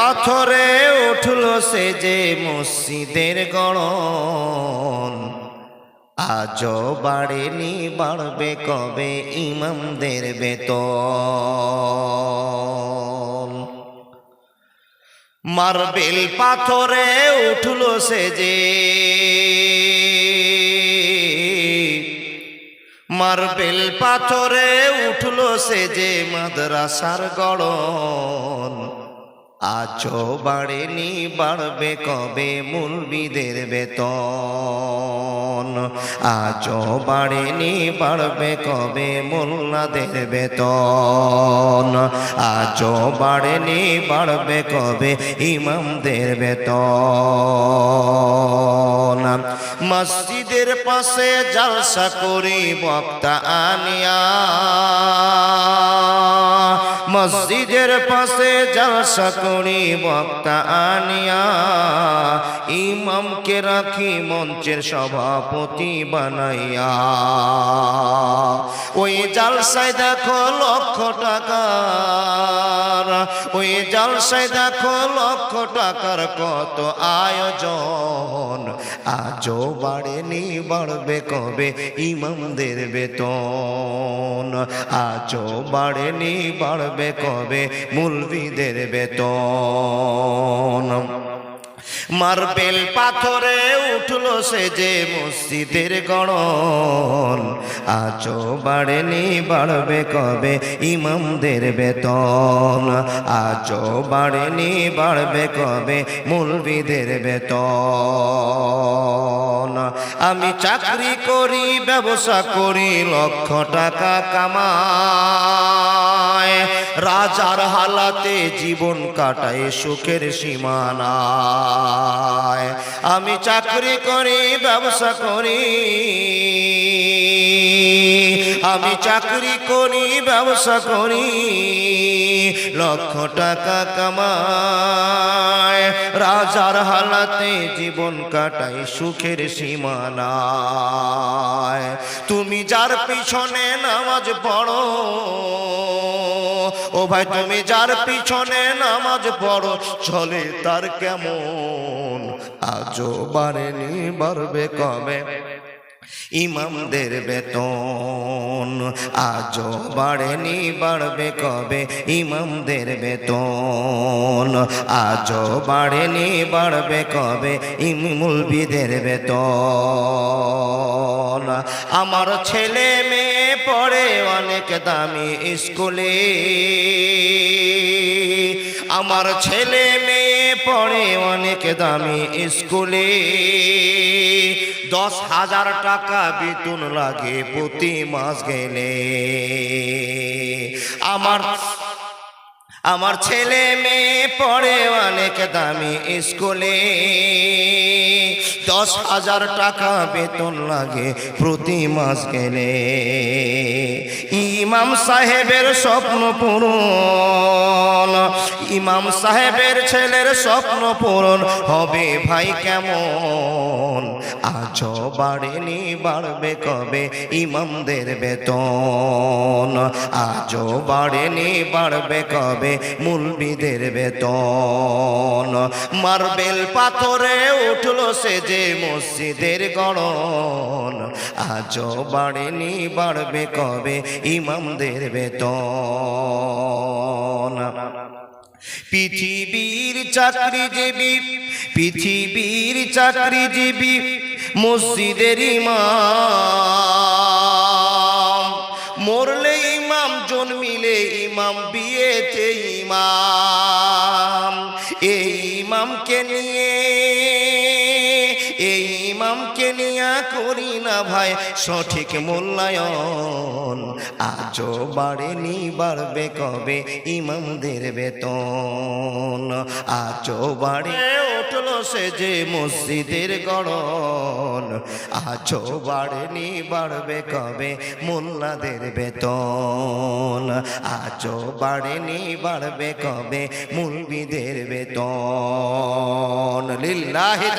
পাথরে উঠল সে যে মসজিদের গড়ন। আজ বাড়েনি, বাড়বে কবে ইমামদের বেতন। মার্বেল পাথরে উঠল সে যে মার্বেল পাথরে উঠল সে যে মাদ্রাসার গড়ন। আজও বাড়েনি বাড়বে কবে মুলবিদের বেতন? আজও বাড়েনি বাড়বে কবে মোল্লাদের বেতন? আজও বাড়েনি বাড়বে কবে ইমামদের বেতন? মসজিদের পাশে জালসা করি বক্তা আনিয়া মসজিদের পাশে জলসা করি, বক্তা আনিয়া ইমামকে রাখি, মঞ্চের সভাপতি বানাইয়া। ওই জালসায় দেখো লক্ষ টাকার, ওই জালসায় দেখো লক্ষ টাকার কত আয়োজন। আজও বাড়েনি, বাড়বে কবে ইমামদের বেতন। আজও বাড়েনি, বাড়বে কবে মুলবিদের বেতন? মার্বেল পাথরে উঠল সে যে মসজিদের গড়ন। আজও বাড়েনি, বাড়বে কবে ইমামদের বেতন? আজও বাড়েনি, বাড়বে কবে মুলবিদের বেতন? আমি চাকরি করি, ব্যবসা করি, লক্ষ টাকা কামায় রাজার হালাতে জীবন কাটায় সুখের সীমানায়। আমি চাকরি করি, ব্যবসা করি। আমি চাকরি করি, ব্যবসা করি। লক্ষ টাকা কামায় রাজার হালাতে জীবন কাটাই সুখের সীমানায়। তুমি যার পিছনে নামাজ পড়ো, ও ভাই তুমি যার পিছনে নামাজ পড়ো, চলে তার কেমন? আজও বাড়েনি, বাড়বে কবে? ইমামদের বেতন আজও বাড়েনি, বাড়বে কবে? ইমামদের বেতন আজও বাড়েনি, বাড়বে কবে? ইমুলবিদের বেতন। আমার ছেলে মেয়ে পড়ে অনেক দামি স্কুলে। আমার ছেলে মেয়ে পড়ে অনেক দামি স্কুলে। দশ হাজার টাকা বেতন লাগে প্রতি মাস গেলে। আমার আমার ছেলে মেয়ে পড়ে অনেক দামি স্কুলে। দশ হাজার টাকা বেতন লাগে প্রতি মাস গেলে। ইমাম সাহেবের স্বপ্ন পূরণ ইমাম সাহেবের ছেলের স্বপ্ন পূরণ হবে ভাই কেমন? আজও বাড়েনি বাড়বে কবে ইমামদের বেতন? আজও বাড়েনি বাড়বে কবে মুলবিদের বেতন? মার্বেল পাথরে উঠল সে যে মসজিদের গড়ন। আজও বাড়েনি বাড়বে কবে ইমামদের বেতন? পৃথিবীর চাকরিজীবী পৃথিবীর চাকরিজীবী, মসজিদের ইমাম। মরলে ইমাম, জন্মিলে ইমাম, বিয়েতে ইমাম। এই ইমামকে নিয়ে নিয়ে করি না ভাই, সঠিক মূল্যায়ন আজও বাড়েনি, বাড়বে কবে ইমামদের বেতন? আজও বাড়ে, উঠল সে যে মসজিদের গড়ন। আজও বাড়েনি, বাড়বে কবে মোল্লাদের বেতন? আজও বাড়েনি, বাড়বে কবে মুলবিদের বেতন? লিল্লাহি